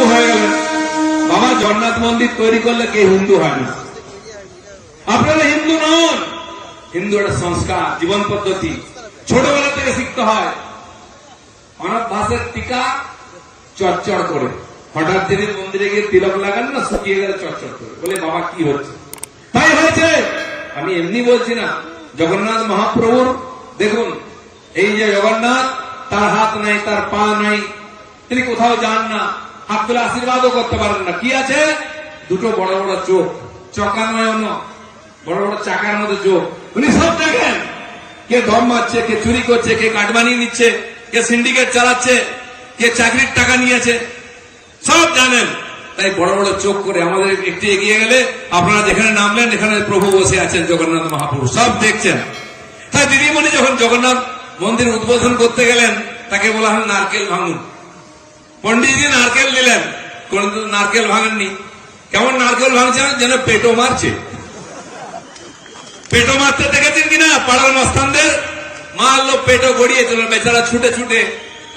হিন্দু হয়ে গেলেন বাবা, জগন্নাথ মন্দির তৈরি করলে কে হিন্দু হয় না? আপনারা হিন্দু নন। হিন্দু একটা সংস্কার, জীবন পদ্ধতি। ছোটবেলা থেকে শিখতে হয়। অনাথ ভাষের টিকা চটচড় করে। হঠাৎ যদি মন্দিরে গিয়ে তিলক লাগান না, শুকিয়ে গেলে চটচড় করে। বলে, বাবা, কি হচ্ছে? তাই হয়েছে। আমি এমনি বলছি না, জগন্নাথ মহাপ্রভুর, দেখুন, এই যে জগন্নাথ, তার হাত নাই, তার পা নাই, তিনি কোথাও যান না। হাত আশীর্বাদও করতে পারেন না। কি আছে? দুটো বড় বড় চোখ। চকানয়ন বড় বড় চাকার মধ্যে চোখ। উনি সব দেখেন। কে দম মারছে, কে চুরি করছে, কে কাটবানি নিচ্ছে, কে সিন্ডিকেট চালাচ্ছে, কে চাকরির টাকা নিয়েছে। সব জানেন। তাই বড় বড় চোখ করে আমাদের একটু এগিয়ে গেলে আপনারা যেখানে নামলেন, এখানে প্রভু বসে আছেন জগন্নাথ মহাপ্রভু সব দেখছেন। তাই দিদিমণি যখন জগন্নাথ মন্দির উদ্বোধন করতে গেলেন, তাকে বলা হল নারকেল ভাঙুন। পন্ডিতজি নারকেল কোন নারকেল ভাঙেননি। কেমন নারকেল ভাঙছে যেন পেটো মারছে। পেটো মারতে দেখেছেন কিনা? পাড়ার মস্তানদের? মারলো পেটো গড়িয়ে দিল বেচারা ছুটে ছুটে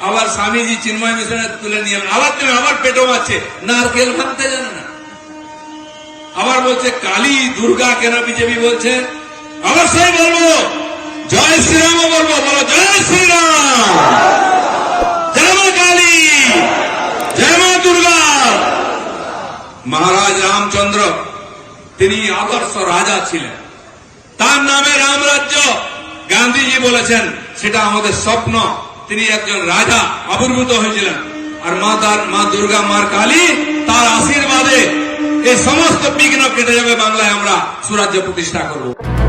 আবার স্বামীজি চিন্ময় মিশনে তুলে নিয়ে আবার তুমি আবার পেটো মারছে। নারকেল ভাঙতে জানে না। আবার বলছে, কালী দুর্গা কেন বিজেপি বলছে? অবশ্যই বলব। জয় শ্রীরাম বলব বলো জয় শ্রীরাম জয় মা কালী জয় মা দুর্গা মহারাজ রামচন্দ্র, তিনি আদর্শ রাজা ছিলেন। তার নামে রামরাজ্য। গান্ধীজি বলেছেন, সেটা আমাদের স্বপ্ন। তিনি একজন রাজা, আবির্ভূত হয়েছিলেন। আর মা তার, মা দুর্গা মার কালী, তার আশীর্বাদে এই সমস্ত বিঘ্ন কেটে যাবে বাংলায় আমরা সুরাজ্য প্রতিষ্ঠা করব।